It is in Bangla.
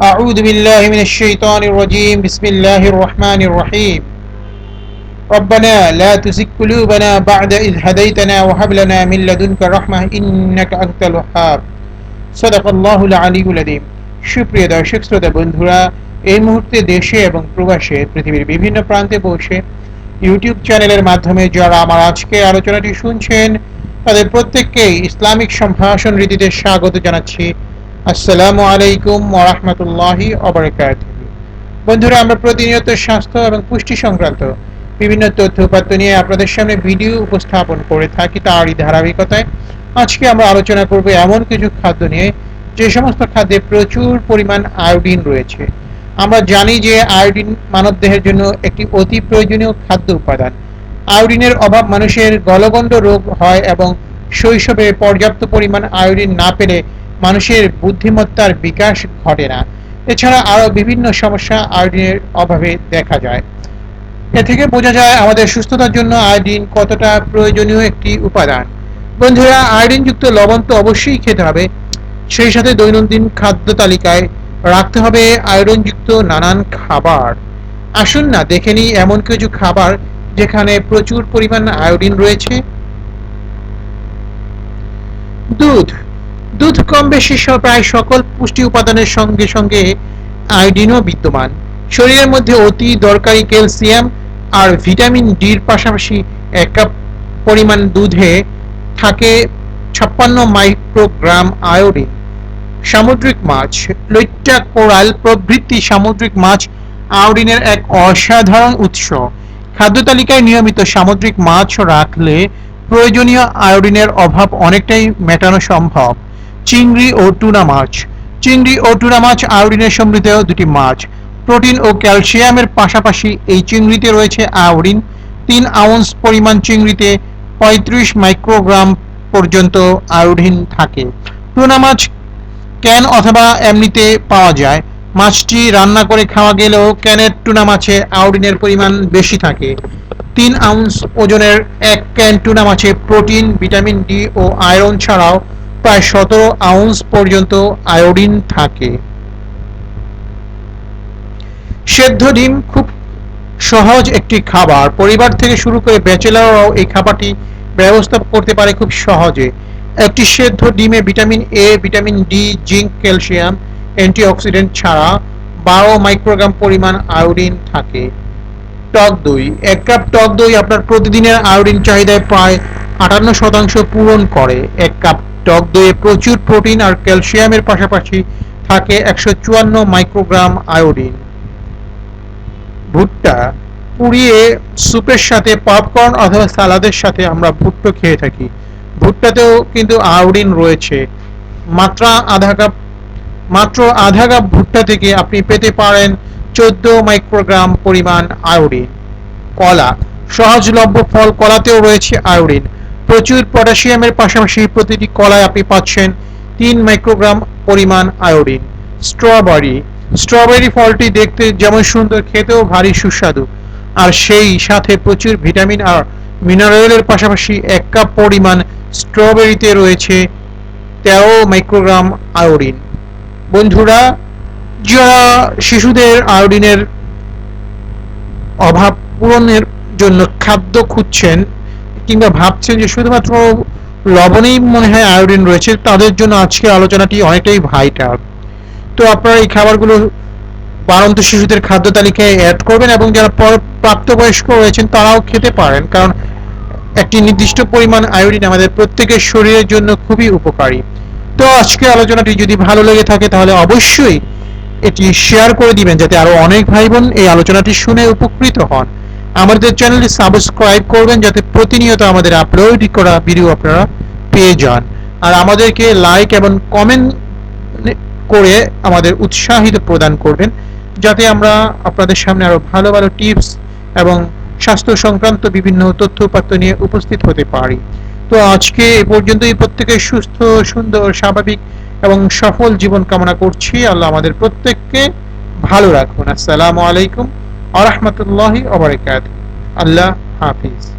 أعوذ بالله من الشيطان الرجيم بسم الله الرحمن الرحيم ربنا لا تزغ قلوبنا بعد إذ هديتنا وهب لنا من لدنك رحمة إنك أنت الوهاب صدق الله العلي العظيم সুপ্রিয় দর্শক শ্রোতা বন্ধুরা এই মুহূর্তে দেশে এবং প্রবাসে পৃথিবীর বিভিন্ন প্রান্তে বসে ইউটিউব চ্যানেলের মাধ্যমে যারা আমার আজকে আলোচনাটি শুনছেন তাদের প্রত্যেককেই ইসলামিক সম্ভাষণ রীতিতে স্বাগত জানাচ্ছি আসসালামু আলাইকুম ওরহমতুল্লাহি অবরাকাত বন্ধুরা, আমরা প্রতিনিয়ত স্বাস্থ্য এবং পুষ্টি সংক্রান্ত বিভিন্ন তথ্য উপাত্ত নিয়ে আপনাদের সামনে ভিডিও উপস্থাপন করে থাকি তারই ধারাবাহিকতায়। আজকে আমরা আলোচনা করব এমন কিছু খাদ্য নিয়ে, যে সমস্ত খাদ্যে প্রচুর পরিমাণ আয়োডিন রয়েছে। আমরা জানি যে আয়োডিন মানবদেহের জন্য একটি অতি প্রয়োজনীয় খাদ্য উপাদান। আয়োডিনের অভাব মানুষের গলগণ্ড রোগ হয় এবং শৈশবে পর্যাপ্ত পরিমাণ আয়োডিন না পেলে মানুষের বুদ্ধিমত্তার বিকাশ ঘটে না। এছাড়া আরও বিভিন্ন সমস্যা আয়োডিনের অভাবে দেখা যায়। এ থেকে বোঝা যায় আমাদের সুস্থতার জন্য আয়োডিন কতটা প্রয়োজনীয় একটি উপাদান। বন্ধুরা, আয়োডিনযুক্ত লবণ তো অবশ্যই খেতে হবে। সেই সাথে দৈনন্দিন খাদ্য তালিকায় রাখতে হবে আয়োডিনযুক্ত নানান খাবার। আসুন না, দেখে নিই এমন কিছু খাবার যেখানে প্রচুর পরিমাণ আয়োডিন রয়েছে। দুধ দুধ কম বেশি প্রায় সকল পুষ্টি উপাদানের সঙ্গে সঙ্গে আয়োডিনও বিদ্যমান। শরীরের মধ্যে অতি দরকারি ক্যালসিয়াম আর ভিটামিন ডির পাশাপাশি এক কাপ পরিমাণ দুধে থাকে ছাপ্পান্ন মাইক্রোগ্রাম আয়োডিন। সামুদ্রিক মাছ, লইট্টা কোরাল প্রভৃতি সামুদ্রিক মাছ আয়োডিনের এক অসাধারণ উৎস। খাদ্য তালিকায় নিয়মিত সামুদ্রিক মাছ রাখলে প্রয়োজনীয় আয়োডিনের অভাব অনেকটাই মেটানো সম্ভব। চিংড়ি ও টুনা মাছ। চিংড়ি ও টুনা মাছ আয়োডিনের সমৃদ্ধ দুটি মাছ। প্রোটিন ও ক্যালসিয়ামের পাশাপাশি এই চিংড়িতে রয়েছে আয়োডিন তিন আউন্স পরিমাণ চিংড়িতে পঁয়ত্রিশ মাইক্রোগ্রাম পর্যন্ত আয়োডিন থাকে। টুনা মাছ ক্যান অথবা এমনিতে পাওয়া যায়। মাছটি রান্না করে খাওয়া গেলেও ক্যানের টুনা মাছে আয়োডিনের পরিমাণ বেশি থাকে। তিন আউন্স ওজনের এক ক্যান টুনা মাছে প্রোটিন, ভিটামিন ডি ও আয়রন ছাড়াও প্রায় সতেরো আউন্স পর্যন্ত আয়োডিন থাকে। সেদ্ধ ডিম খুব সহজ একটি খাবার। পরিবার থেকে শুরু করে ব্যাচেলাররাও এই খাবারটি ব্যবস্থা করতে পারে খুব সহজে। একটি সেদ্ধ ডিমে vitamin A vitamin D zinc, calcium, antioxidant ছাড়া বারো মাইক্রোগ্রাম পরিমাণ আয়োডিন থাকে। টক দই। এক কাপ টক দই আপনার প্রতিদিনের আয়োডিন চাহিদায় প্রায় আটান্ন শতাংশ পূরণ করে। এক কাপ টক দইয়ে প্রচুর প্রোটিন আর ক্যালসিয়ামের পাশাপাশি থাকে একশো চুয়ান্ন মাইক্রোগ্রাম আয়োডিন। ভুট্টা পুড়িয়ে স্যুপের সাথে, পপকর্ন অথবা সালাদের সাথে আমরা ভুট্টো খেয়ে থাকি। ভুট্টাতেও কিন্তু আয়োডিন রয়েছে। মাত্রা আধা কাপ, মাত্র আধা কাপ ভুট্টা থেকে আপনি পেতে পারেন চোদ্দ মাইক্রোগ্রাম পরিমাণ আয়োডিন। কলা, সহজলভ্য ফল কলাতেও রয়েছে আয়োডিন। প্রচুর পটাশিয়ামের পাশাপাশি প্রতিটি কলায় আপনি পাচ্ছেন তিন মাইক্রোগ্রাম পরিমাণ আয়োডিন। স্ট্রবেরি। স্ট্রবেরি ফলটি দেখতে যেমন সুন্দর, খেতেও ভারী সুস্বাদু। আর সেই সাথে প্রচুর ভিটামিন আর মিনারেলের পাশাপাশি এক কাপ পরিমাণ স্ট্রবেরিতে রয়েছে তেরো মাইক্রোগ্রাম আয়োডিন। বন্ধুরা, যারা শিশুদের আয়োডিনের অভাব পূরণের জন্য খাদ্য খুঁজছেন কিংবা ভাবছেন যে শুধুমাত্র লবণেই মনে হয় আয়োডিন রয়েছে, তাদের জন্য আজকের আলোচনাটি অনেকটাই ভাইটাল তো আপনারা এই খাবারগুলো বাড়ন্ত শিশুদের খাদ্য তালিকায় অ্যাড করবেন এবং যারা পর- প্রাপ্তবয়স্ক রয়েছেন তারাও খেতে পারেন, কারণ একটি নির্দিষ্ট পরিমাণ আয়োডিন আমাদের প্রত্যেকের শরীরের জন্য খুবই উপকারী। তো আজকের আলোচনাটি যদি ভালো লেগে থাকে, তাহলে অবশ্যই এটি শেয়ার করে দিবেন, যাতে আরও অনেক ভাই বোন এই আলোচনাটি শুনে উপকৃত হন। আমাদের চ্যানেলটি সাবস্ক্রাইব করবেন যাতে প্রতিনিয়ত আমাদের আপলোড করা ভিডিও আপনারা পেয়ে যান। আর আমাদেরকে লাইক এবং কমেন্ট করে আমাদের উৎসাহিত প্রদান করবেন, যাতে আমরা আপনাদের সামনে আরও ভালো ভালো টিপস এবং স্বাস্থ্য সংক্রান্ত বিভিন্ন তথ্য উপাত্ত নিয়ে উপস্থিত হতে পারি। তো আজকে এ পর্যন্তই। প্রত্যেকের সুস্থ, সুন্দর, স্বাভাবিক এবং সফল জীবন কামনা করছি। আল্লাহ আমাদের প্রত্যেককে ভালো রাখুন। আসসালামু আলাইকুম। ورحمة الله وبركاته. الله حافظ.